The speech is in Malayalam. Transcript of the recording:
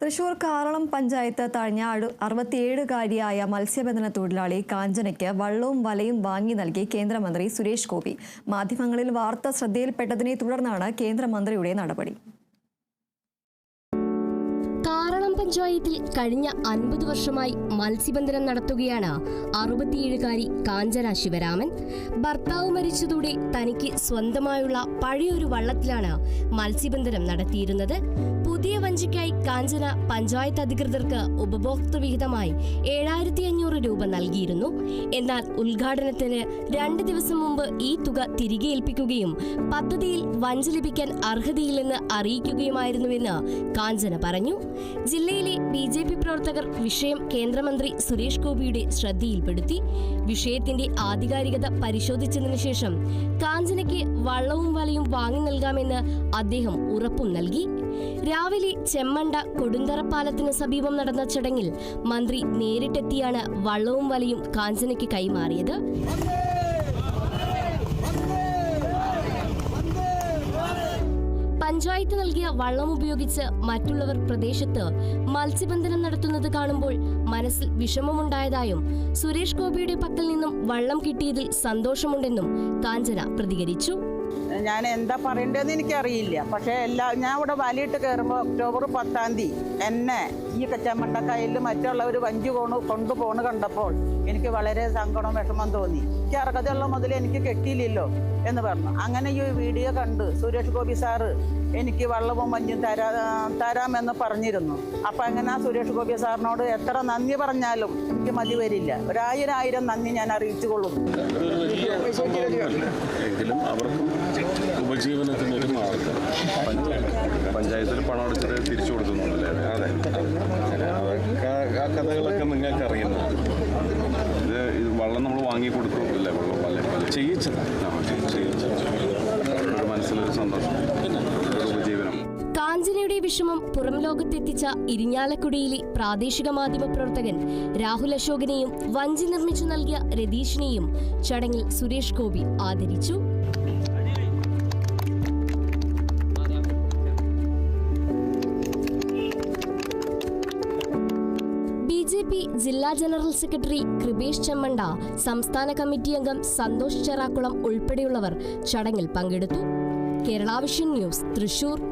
തൃശൂർ കാറളം പഞ്ചായത്ത് തഴഞ്ഞാട് അറുപത്തിയേഴുകാരിയായ മത്സ്യബന്ധന തൊഴിലാളി കാഞ്ചനയ്ക്ക് വള്ളവും വലയും വാങ്ങി നൽകി കേന്ദ്രമന്ത്രി സുരേഷ് ഗോപി. മാധ്യമങ്ങളിൽ വാർത്ത ശ്രദ്ധയിൽപ്പെട്ടതിനെ തുടർന്നാണ് കേന്ദ്രമന്ത്രിയുടെ നടപടി. കാറളം പഞ്ചായത്തിൽ കഴിഞ്ഞ അൻപത് വർഷമായി മത്സ്യബന്ധനം നടത്തുകയാണ് അറുപത്തിയേഴുകാരി കാഞ്ചന ശിവരാമൻ. ഭർത്താവ് മരിച്ചതോടെ തനിക്ക് സ്വന്തമായുള്ള പഴയൊരു വള്ളത്തിലാണ് മത്സ്യബന്ധനം നടത്തിയിരുന്നത്. പുതിയ വഞ്ചിക്കായി കാഞ്ചന പഞ്ചായത്ത് അധികൃതർക്ക് ഉപഭോക്തൃ വിഹിതമായി ഏഴായിരത്തി അഞ്ഞൂറ് രൂപ നൽകിയിരുന്നു. എന്നാൽ ഉദ്ഘാടനത്തിന് രണ്ട് ദിവസം മുമ്പ് ഈ തുക തിരികെ ഏൽപ്പിക്കുകയും പദ്ധതിയിൽ വഞ്ചി ലഭിക്കാൻ അർഹതയില്ലെന്ന് അറിയിക്കുകയുമായിരുന്നുവെന്ന് കാഞ്ചന പറഞ്ഞു. ജില്ലയിലെ ബി ജെ പി പ്രവർത്തകർ വിഷയം കേന്ദ്രമന്ത്രി സുരേഷ് ഗോപിയുടെ ശ്രദ്ധയിൽപ്പെടുത്തി. വിഷയത്തിന്റെ ആധികാരികത പരിശോധിച്ചതിനു ശേഷം കാഞ്ചനയ്ക്ക് വള്ളവും വലയും വാങ്ങി നൽകാമെന്ന് അദ്ദേഹം ഉറപ്പും നൽകി. രാവിലെ ചെമ്മണ്ട കൊടുന്തറ പാലത്തിന് സമീപം നടന്ന ചടങ്ങിൽ മന്ത്രി നേരിട്ടെത്തിയാണ് വള്ളവും വലയും കാഞ്ചനയ്ക്ക് കൈമാറിയത്. പഞ്ചായത്ത് നൽകിയ വള്ളം ഉപയോഗിച്ച് മറ്റുള്ളവർ പ്രദേശത്ത് മത്സ്യബന്ധനം നടത്തുന്നത് കാണുമ്പോൾ മനസ്സിൽ വിഷമമുണ്ടായതായും സുരേഷ് ഗോപിയുടെ പക്കൽ നിന്നും വള്ളം കിട്ടിയതിൽ സന്തോഷമുണ്ടെന്നും കാഞ്ചന പ്രതികരിച്ചു. ഞാൻ എന്താ പറയണ്ടതെന്ന് എനിക്കറിയില്ല. പക്ഷേ എല്ലാ ഞാൻ ഇവിടെ വലയിട്ട് കയറുമ്പോൾ ഒക്ടോബർ പത്താം തീയതി എന്നെ ഈ കച്ചമണ്ടക്കായലിൽ മറ്റുള്ളവർ വഞ്ചി പോണു കൊണ്ടുപോണ് കണ്ടപ്പോൾ എനിക്ക് വളരെ സങ്കടം വിഷമം തോന്നി. എനിക്ക് അർഹതയുള്ള മുതൽ എനിക്ക് കെട്ടിയില്ലല്ലോ എന്ന് പറഞ്ഞു. അങ്ങനെ ഈ വീഡിയോ കണ്ട് സുരേഷ് ഗോപി സാറ് എനിക്ക് വള്ളവും മഞ്ഞും തരാ തരാമെന്ന് പറഞ്ഞിരുന്നു. അപ്പം അങ്ങനെ സുരേഷ് ഗോപി സാറിനോട് എത്ര നന്ദി പറഞ്ഞാലും എനിക്ക് മതി വരില്ല. ഒരായിരം ആയിരം നന്ദി ഞാൻ അറിയിച്ചു കൊള്ളുന്നു ഉപജീവനത്തിന് ഒരു മാർഗം പഞ്ചായത്തിൽ പണം അടച്ചിട്ട് തിരിച്ചു കൊടുക്കുന്നുണ്ടല്ലേ? അതെ. അതൊക്കെ ആ കഥകളൊക്കെ നിങ്ങൾക്ക് അറിയുന്നത് ഇത് ഇത് വെള്ളം നമ്മൾ വാങ്ങി കൊടുക്കും അല്ലേ വെള്ളം വല്ല വല്ല ചെയ്യിച്ചത്. ആ ചെയ്യിച്ചത്. മനസ്സിലൊരു സന്തോഷം. ഉപജീവനം. കാഞ്ചനയുടെ വിഷമം പുറം ലോകത്തെത്തിച്ച ഇരിഞ്ഞാലക്കുടിയിലെ പ്രാദേശിക മാധ്യമ പ്രവർത്തകൻ രാഹുൽ അശോകനെയും വഞ്ചി നിർമ്മിച്ചു നൽകിയ രതീഷിനെയും ചടങ്ങിൽ സുരേഷ് ഗോപി ആദരിച്ചു. ജെ പി ജില്ലാ ജനറൽ സെക്രട്ടറി കൃപേഷ് ചെമ്മണ്ട സംസ്ഥാന കമ്മിറ്റി അംഗം സന്തോഷ് ചെറാക്കുളം ഉൾപ്പെടെയുള്ളവർ ചടങ്ങിൽ പങ്കെടുത്തു. കേരളാവിഷൻ ന്യൂസ് തൃശൂർ.